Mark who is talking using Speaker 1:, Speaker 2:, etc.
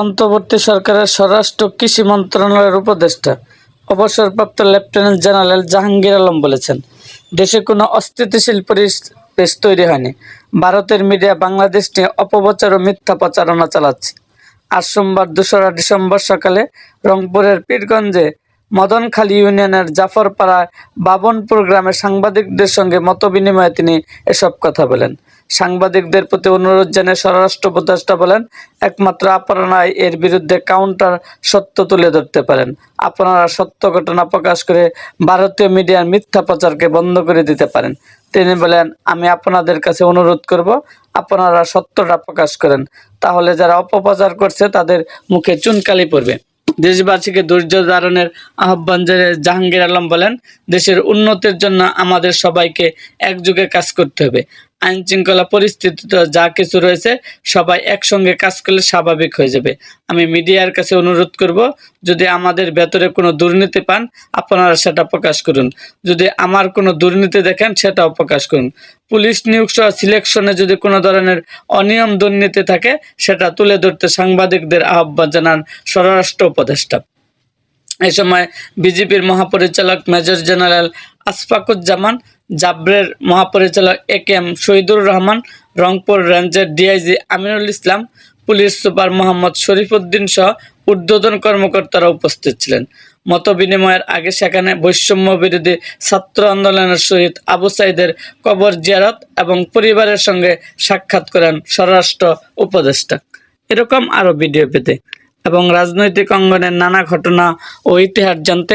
Speaker 1: অন্তর্বর্তী সরকারের স্বরাষ্ট্র কৃষি মন্ত্রণালয়ের উপদেষ্টা, অবসরপ্রাপ্ত লেফটেন্যান্ট জেনারেল জাহাঙ্গীর আলম বলেছেন, দেশে কোনো অস্থিতিশীল পরিবেশ তৈরি হয়নি। ভারতের মিডিয়া বাংলাদেশ নিয়ে অপপ্রচার ও মিথ্যা প্রচারণা চালাচ্ছে। আজ সোমবার দোসরা ডিসেম্বর সকালে রংপুরের পীরগঞ্জে মদনখালী ইউনিয়নের জাফরপাড়ায় বাবনপুর গ্রামে সাংবাদিকদের সঙ্গে মতবিনিময়ে তিনি এসব কথা বলেন। সাংবাদিকদের প্রতি অনুরোধ জানিয়ে স্বরাষ্ট্র উপদেষ্টা বলেন, একমাত্র আপনারাই এর বিরুদ্ধে কাউন্টার সত্য তুলে ধরতে পারেন। আপনারা সত্য ঘটনা প্রকাশ করে ভারতীয় মিডিয়ার মিথ্যা প্রচারকে বন্ধ করে দিতে পারেন। তিনি বলেন, আমি আপনাদের কাছে অনুরোধ করব, আপনারা সত্যটা প্রকাশ করেন। তাহলে যারা অপপ্রচার করছে, তাদের মুখে চুনকালি পড়বে। দেশবাসীকে ধৈর্য ধারণের আহ্বান জাহাঙ্গীর আলম বলেন, দেশের উন্নতির জন্য আমাদের সবাইকে একযোগে কাজ করতে হবে। আইন শৃঙ্খলা পরিস্থিতিতে যা কিছু রয়েছে, সবাই একসঙ্গে কাজ করলে স্বাভাবিক হয়ে যাবে। আমি মিডিয়ার কাছে অনুরোধ করব, যদি আমাদের ভেতরে কোনো দুর্নীতি পান, আপনারা সেটা প্রকাশ করুন। যদি আমার কোনো দুর্নীতি দেখেন, সেটাও প্রকাশ করুন। পুলিশ নিয়োগ সহ সিলেকশনে যদি কোনো ধরনের অনিয়ম দুর্নীতি থাকে, সেটা তুলে ধরতে সাংবাদিকদের আহ্বান জানান স্বরাষ্ট্র উপদেষ্টা। এ সময় বিজেপির মহাপরিচালক মেজর জেনারেল আশফাকুজ্জামান জাবরের মহাপরিচালক A K M Shahidur Rahman, Rangpur রেঞ্জের DIG Aminul Islam, police super Mohammad Sharifuddin সহ ঊর্ধ্বতন কর্মকর্তারা উপস্থিত ছিলেন। মত বিনিময়ের আগে সেখানে বৈষম্য বিরোধী ছাত্র আন্দোলনের শহীদ আবু সাইদের কবর জিয়ারত এবং পরিবারের সঙ্গে সাক্ষাৎ করেন স্বরাষ্ট্র উপদেষ্টা। এরকম আরও ভিডিও পেতে এবং রাজনৈতিক অঙ্গনের নানা ঘটনা ও ইতিহাস জানতে